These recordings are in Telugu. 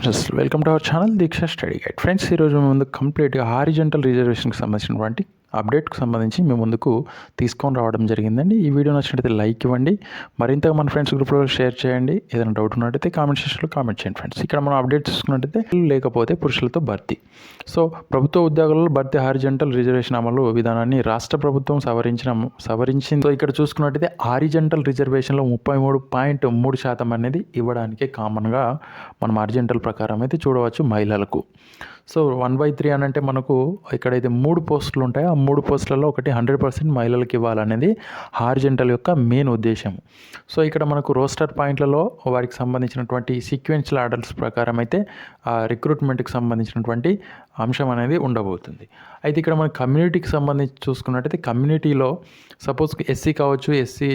Students welcome to our channel Diksha study guide friends ఈరోజు ముందు కంప్లీట్గా హారిజెంటల్ రిజర్వేషన్కి సంబంధించినటువంటి అప్డేట్కు సంబంధించి మేము ముందుకు తీసుకొని రావడం జరిగిందండి. ఈ వీడియో నచ్చినట్లయితే లైక్ ఇవ్వండి. మరింతగా మన ఫ్రెండ్స్ గ్రూప్లో షేర్ చేయండి. ఏదైనా డౌట్ ఉన్నట్టయితే కామెంట్ సెక్షన్లో కామెంట్ చేయండి ఫ్రెండ్స్. ఇక్కడ మనం అప్డేట్ చూసుకున్నట్టయితే లేకపోతే పురుషులతో భర్తీ. సో ప్రభుత్వ ఉద్యోగాలలో భర్తీ హారిజెంటల్ రిజర్వేషన్ అమలు విధానాన్ని రాష్ట్ర ప్రభుత్వం సవరించిన సవరించింది. సో ఇక్కడ చూసుకున్నట్టయితే హారిజెంటల్ రిజర్వేషన్లో ముప్పై మూడు పాయింట్ మూడు శాతం అనేది ఇవ్వడానికి కామన్గా మనం హారిజెంటల్ ప్రకారం అయితే చూడవచ్చు మహిళలకు. సో వన్ బై త్రీ అని అంటే మనకు ఇక్కడైతే మూడు పోస్టులు ఉంటాయో. ఆ మూడు పోస్టులలో ఒకటి హండ్రెడ్ పర్సెంట్ మహిళలకు ఇవ్వాలనేది హార్జెంటల్ యొక్క మెయిన్ ఉద్దేశం. సో ఇక్కడ మనకు రోస్టర్ పాయింట్లలో వారికి సంబంధించినటువంటి సీక్వెన్షియల్ ఆర్డర్స్ ప్రకారం అయితే ఆ రిక్రూట్మెంట్కి సంబంధించినటువంటి అంశం అనేది ఉండబోతుంది. అయితే ఇక్కడ మన కమ్యూనిటీకి సంబంధించి చూసుకున్నట్టయితే కమ్యూనిటీలో సపోజ్ ఎస్సీ కావచ్చు ఎస్సీ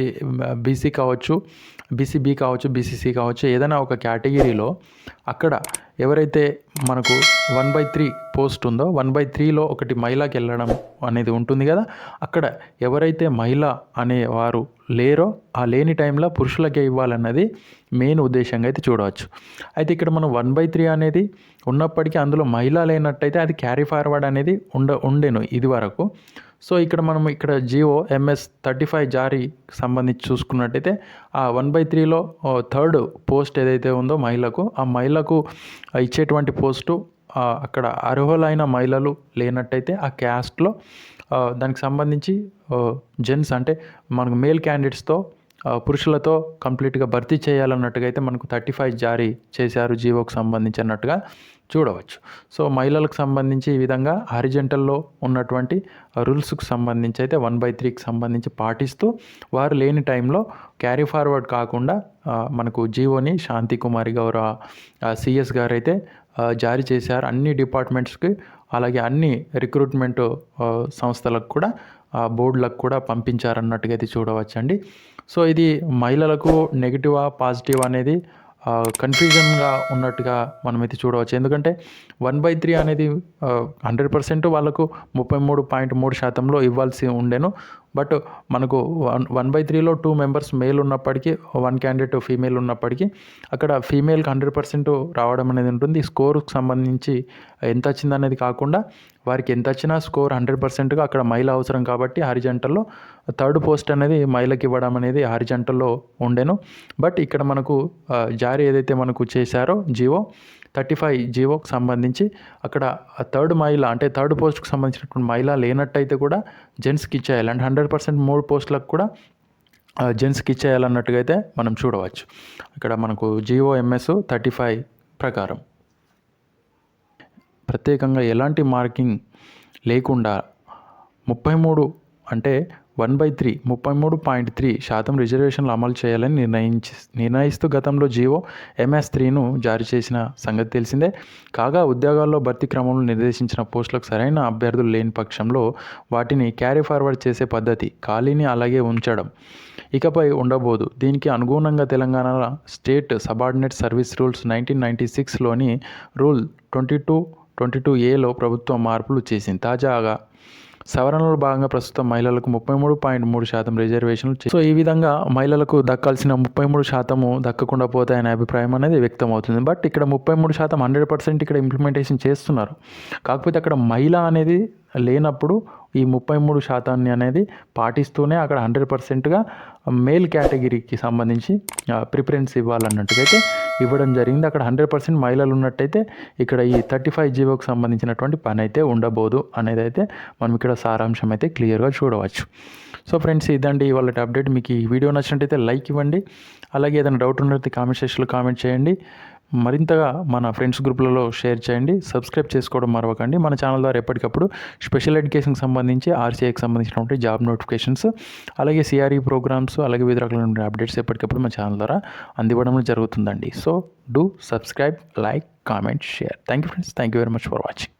బీసీ కావచ్చు బీసీబీ కావచ్చు బీసీసీ కావచ్చు ఏదైనా ఒక కేటగిరీలో అక్కడ ఎవరైతే మనకు వన్ బై త్రీ పోస్ట్ ఉందో వన్ బై త్రీలో ఒకటి మహిళకి వెళ్ళడం అనేది ఉంటుంది కదా. అక్కడ ఎవరైతే మహిళ అనే వారు లేరో ఆ లేని టైంలో పురుషులకే ఇవ్వాలన్నది మెయిన్ ఉద్దేశంగా అయితే చూడవచ్చు. అయితే ఇక్కడ మనం వన్ బై త్రీ అనేది ఉన్నప్పటికీ అందులో మహిళ లేనట్టయితే అది క్యారీ ఫార్వర్డ్ అనేది ఉండ ఉండేను ఇది వరకు సో ఇక్కడ మనం ఇక్కడ జియో ఎంఎస్ థర్టీ ఫైవ్ జారీ సంబంధించి చూసుకున్నట్టయితే ఆ వన్ బై త్రీలో థర్డ్ పోస్ట్ ఏదైతే ఉందో మహిళకు ఆ మహిళకు ఇచ్చేటువంటి పోస్టు అక్కడ అర్హులైన మహిళలు లేనట్టయితే ఆ క్యాస్ట్లో దానికి సంబంధించి జెంట్స్ అంటే మనకు మేల్ క్యాండిడేట్స్తో పురుషులతో కంప్లీట్గా భర్తీ చేయాలన్నట్టుగా అయితే మనకు థర్టీ ఫైవ్ జారీ చేశారు జీవోకి సంబంధించినట్టుగా చూడవచ్చు. సో మహిళలకు సంబంధించి ఈ విధంగా హరిజెంటల్లో ఉన్నటువంటి రూల్స్కి సంబంధించి అయితే వన్ బై త్రీకి సంబంధించి పాటిస్తూ వారు లేని టైంలో క్యారీ ఫార్వర్డ్ కాకుండా మనకు జీవోని శాంతి కుమారి గౌరవ సిఎస్ గారు అయితే జారీ చేశారు. అన్ని డిపార్ట్మెంట్స్కి అలాగే అన్ని రిక్రూట్మెంట్ సంస్థలకు కూడా బోర్డులకు కూడా పంపించారన్నట్టుగా అయితే చూడవచ్చండి. సో ఇది మహిళలకు నెగిటివా పాజిటివ్ అనేది కన్ఫ్యూజన్గా ఉన్నట్టుగా మనమైతే చూడవచ్చు. ఎందుకంటే వన్ బై త్రీ అనేది హండ్రెడ్ పర్సెంట్ వాళ్ళకు ముప్పై మూడు పాయింట్ మూడు శాతంలో ఇవ్వాల్సి ఉండేను. బట్ మనకు వన్ వన్ బై త్రీలో టూ మెంబర్స్ మేల్ ఉన్నప్పటికీ వన్ క్యాండిడేట్ ఫీమేల్ ఉన్నప్పటికీ అక్కడ ఫీమేల్కి హండ్రెడ్ పర్సెంట్ రావడం అనేది ఉంటుంది. స్కోర్కి సంబంధించి ఎంత వచ్చింది అనేది కాకుండా వారికి ఎంత వచ్చినా స్కోర్ హండ్రెడ్ పర్సెంట్గా అక్కడ మైల అవసరం కాబట్టి హారిజంటల్లో థర్డ్ పోస్ట్ అనేది మైలకి ఇవ్వడం అనేది హారిజంటల్లో ఉండేను. బట్ ఇక్కడ మనకు జారీ ఏదైతే మనకు చేశారో జివో థర్టీ ఫైవ్ జీవోకి సంబంధించి అక్కడ థర్డ్ మహిళ అంటే థర్డ్ పోస్ట్కి సంబంధించినటువంటి మహిళ లేనట్టయితే కూడా జెంట్స్కి ఇచ్చేయాలి. అంటే హండ్రెడ్ పర్సెంట్ మూడు పోస్టులకు కూడా జెంట్స్కి ఇచ్చేయాలన్నట్టుగా అయితే మనం చూడవచ్చు. ఇక్కడ మనకు జియో ఎంఎస్ థర్టీ ఫైవ్ ప్రకారం. ప్రత్యేకంగా ఎలాంటి మార్కింగ్ లేకుండా ముప్పై మూడు అంటే వన్ బై త్రీ ముప్పై మూడు పాయింట్ త్రీ శాతం రిజర్వేషన్లు అమలు చేయాలని నిర్ణయించి నిర్ణయిస్తూ గతంలో జీవో ఎంఎస్ త్రీను జారీ చేసిన సంగతి తెలిసిందే. కాగా ఉద్యోగాల్లో భర్తీ క్రమంలో నిర్దేశించిన పోస్టులకు సరైన అభ్యర్థులు లేని పక్షంలో వాటిని క్యారీ ఫార్వర్డ్ చేసే పద్ధతి ఖాళీని అలాగే ఉంచడం ఇకపై ఉండబోదు. దీనికి అనుగుణంగా Telangana state subordinate service rules nineteen ninety సిక్స్లోని rule twenty two twenty two ఏలో ప్రభుత్వం మార్పులు చేసింది. తాజాగా సవరణలో భాగంగా ప్రస్తుతం మహిళలకు ముప్పై మూడు పాయింట్ మూడు శాతం రిజర్వేషన్లు సో ఈ విధంగా మహిళలకు దక్కాల్సిన ముప్పై మూడు శాతము దక్కకుండా పోతాయనే అభిప్రాయం అనేది వ్యక్తం అవుతుంది బట్ ఇక్కడ ముప్పై మూడు శాతం హండ్రెడ్ పర్సెంట్ ఇక్కడ ఇంప్లిమెంటేషన్ చేస్తున్నారు. కాకపోతే అక్కడ మహిళ అనేది లేనప్పుడు ఈ ముప్పై మూడు శాతాన్ని అనేది పాటిస్తూనే అక్కడ హండ్రెడ్ పర్సెంట్గా మేల్ కేటగిరీకి సంబంధించి ప్రిఫరెన్స్ ఇవ్వాలన్నట్టుగా అయితే ఇవ్వడం జరిగింది. అక్కడ హండ్రెడ్ పర్సెంట్ మహిళలు ఉన్నట్టయితే ఇక్కడ ఈ థర్టీ ఫైవ్ జీవోకి సంబంధించినటువంటి పని అయితే ఉండబోదు అనేది అయితే మనం ఇక్కడ సారాంశం అయితే క్లియర్గా చూడవచ్చు. సో ఫ్రెండ్స్ ఇదండి వాళ్ళ అప్డేట్. మీకు ఈ వీడియో నచ్చినట్టయితే లైక్ ఇవ్వండి. అలాగే ఏదైనా డౌట్ ఉన్నట్టు కామెంట్ సెక్షన్లో కామెంట్ చేయండి. మరింతగా మన ఫ్రెండ్స్ గ్రూప్లలో షేర్ చేయండి సబ్స్క్రైబ్ చేసుకోవడం మరవకండి. మన ఛానల్ ద్వారా ఎప్పటికప్పుడు స్పెషల్ ఎడ్యుకేషన్కి సంబంధించి ఆర్సీఐకి సంబంధించినటువంటి జాబ్ నోటిఫికేషన్స్ అలాగే సిఆర్ఈ ప్రోగ్రామ్స్ అలాగే వివిధ రకాల అప్డేట్స్ ఎప్పటికప్పుడు మన ఛానల్ ద్వారా అందివ్వడం జరుగుతుందండి. So do subscribe like comment share. Thank you friends. Thank you very much for watching.